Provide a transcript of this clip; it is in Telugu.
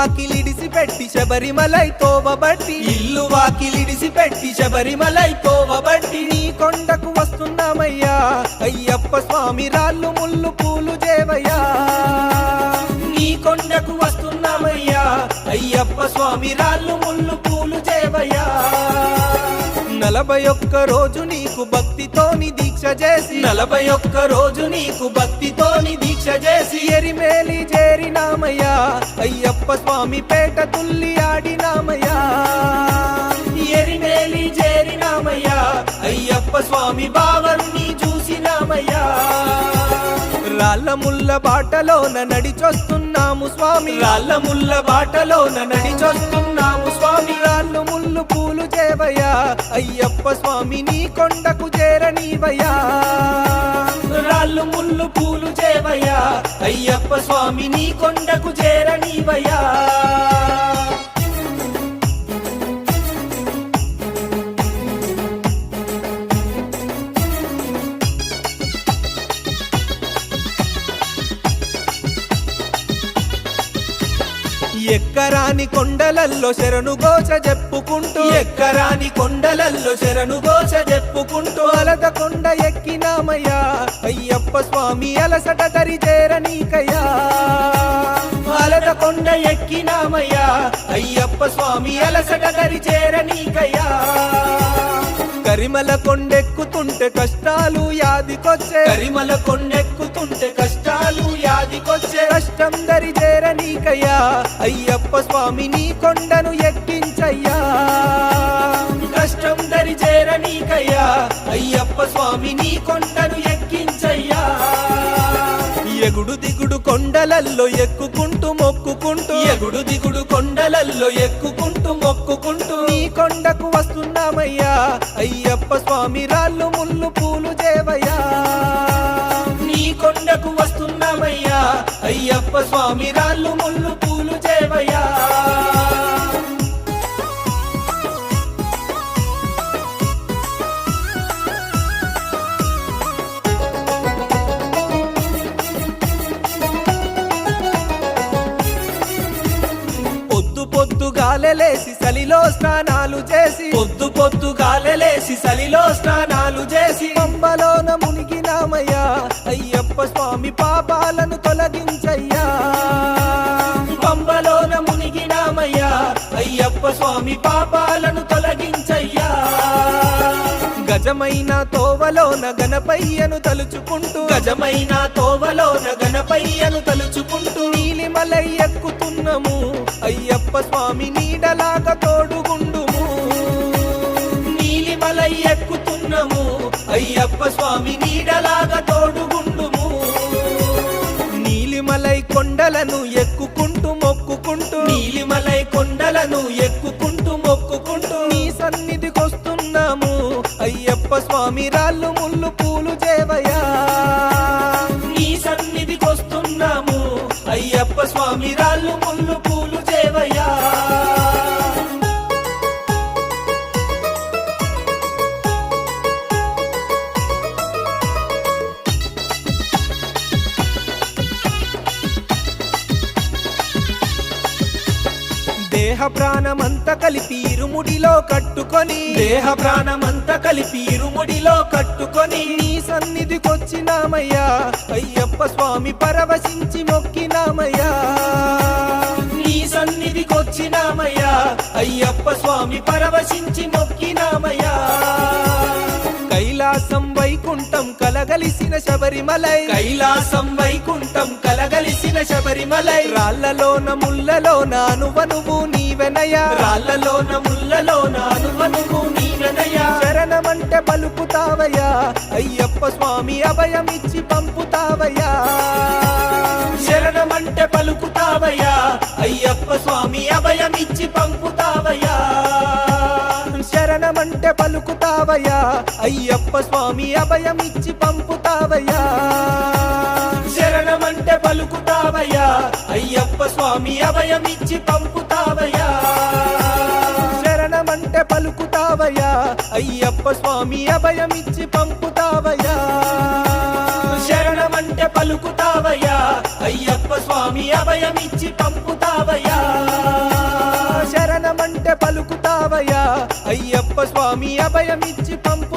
వాకిలిడిసి పెట్టి శబరిమలై తోవబట్టి ఇల్లు వాకిలిడిసి పెట్టి శబరిమలై పోవబట్టి. నీ కొండకు వస్తున్నామయ్యా. అయ్యప్ప స్వామి రాళ్ళు ముళ్ళు పూలు చేవయ్యా. నీ కొండకు వస్తున్నామయ్యా. అయ్యప్ప స్వామి రాళ్ళు ముళ్ళు పూలు చేవయ్యా. నలభై ఒక్క రోజు నీకు భక్తితోని దీక్ష చేసి. నలభై ఒక్క రోజు నీకు భక్తితోని దీక్ష చేసి. ఎరిమేలి చేరినామయ్యా. అయ్యప్ప స్వామి పేట తుల్లి ఆడినామయ్యా. ఎరిమేలి చేరినామయ్యా. అయ్యప్ప స్వామి బావరుని చూసినామయ్యా. రాళ్ళ ముళ్ళ బాటలోన నడిచొస్తున్నాము స్వామి. రాళ్ళ ముళ్ళ బాటలోన నడిచొస్తున్నాము స్వామి. రాళ్ళు ముళ్ళు పూలు చేవయ్యా. అయ్యప్ప స్వామి నీ కొండకు చేరనీవయ్యా. రాళ్ళు ముళ్ళు పూలు చేవయ్యా. అయ్యప్ప స్వామి నీ కొండకు చేరనివయా ఎక్కరాని కొండలల్లో శరణు గోచ చెప్పుకుంటూ ఎక్కరాని కొండలల్లో శరణు ఘోష చెప్పుకుంటూ అలద కొండ ఎక్కినామయ్యా. అయ్యప్ప స్వామి అలసట దరి చేరనీకయ్యా అలద కొండ ఎక్కినామయ్యా. అయ్యప్ప స్వామి అలసట దరి చేరనీకయ్యా కరిమల కొండెక్కుతుంటే కష్టాలు యాదికొచ్చే. కరిమల కొండెక్కుతుంటే కష్టాలు యాదికొచ్చే. కష్టం దరి చేరనీకయ్యా అయ్యప్ప స్వామి నీ కొండను ఎక్కించయ్యా. కష్టం దరి చేరనీకయ్యా అయ్యప్ప స్వామి నీ కొండను ఎక్కించయ్యా. ఎగుడు దిగుడు కొండలల్లో ఎక్కుకుంటూ మొక్కుకుంటూ ఎగుడు దిగుడు కొండలల్లో ఎక్కుకుంటూ మొక్కుకుంటూ నీ కొండకు వస్తున్నామయ్యా. అయ్యప్ప స్వామి రాళ్ళు ముళ్ళు పూలు చేవయ్యా నీ కొండకు వస్తున్నామయ్యా. అయ్యప్ప స్వామి రాళ్ళు ముళ్ళు పూలు గాలెలేసి చలిలో స్నానాలు చేసి పొద్దు పొద్దు గాలలేసి సలిలో స్నానాలు చేసి పంబలోన మునిగినామయ్యా. అయ్యప్ప స్వామి పాపాలను తొలగించయ్యా. పంబలోన మునిగినామయ్యా. అయ్యప్ప స్వామి పాపాలను తొలగించయ్యా. గజమైన తోవలోన గణపయ్యను తలుచుకుంటూ గజమైన తోవలోన గణపయ్యను తలుచుకుంటూ నీలిమలై ఎక్కుతున్నాము. అయ్యప్ప స్వామి నీడలాగా తోడుగుండుము. నీలిమలై ఎక్కుతున్నాము. అయ్యప్ప స్వామి నీడలాగా తోడుగుండుము. నీలిమలై కొండలను ఎక్కుకుంటూ మొక్కుకుంటూ. నీలిమలై కొండలను ఎక్కుకుంటూ మొక్కుకుంటూ. నీ సన్నిధికొస్తున్నాము. అయ్యప్ప స్వామి రాళ్ళు ముళ్ళు పూలు చేవయా. నీ సన్నిధికొస్తున్నాము. అయ్యప్ప స్వామి రాళ్ళు ముళ్ళు పూలు దేహ ప్రాణమంతా కలిపి ఇరుముడిలో కట్టుకొని దేహ ప్రాణమంతా కలిపి ఇరుముడిలో కట్టుకొని నీ సన్నిధికొచ్చినామయ్యా. అయ్యప్ప స్వామి పరవశించి మొక్కినామయ్యా. నీ సన్నిధికొచ్చినామయ్యా. అయ్యప్ప స్వామి పరవశించి మొక్కినామయ్యా. కైలాసం వైకుంఠం కలగలిసిన శబరిమలై. కైలాసం వైకుంఠం కలగలిసిన శబరిమలై. రాళ్ళలోన ముళ్ళలోన అనువనువు నీవెనయా ముళ్ళలోన శరణమంటే పలుకుతావయ్యా. అయ్యప్ప స్వామి అభయమిచ్చి పంపుతావయ్యా. శరణమంటే పలుకుతావయ్యా. అయ్యప్ప స్వామి అభయమిచ్చి పంపుతావయ్యా. శరణమంటే పలుకుతావయ్యా. అయ్యప్ప స్వామి అభయమిచ్చి పంపుతావయ్యా. శరణమంటే పలుకుతావయ్యా. అయ్యప్ప స్వామి అభయమిచ్చి పంపుతావయ్యా. శరణమంటే పలుకుతావయ్యా. అయ్యప్ప స్వామి అభయమిచ్చి పంపుతావయ్యా. శరణమంటే పలుకుతావయ్యా. అయ్యప్ప స్వామి అభయమిచ్చి పంపుతావయ్యా. శరణమంటే పలుకుతావయ్యా. అయ్యప్ప స్వామి అభయమిచ్చి పంపు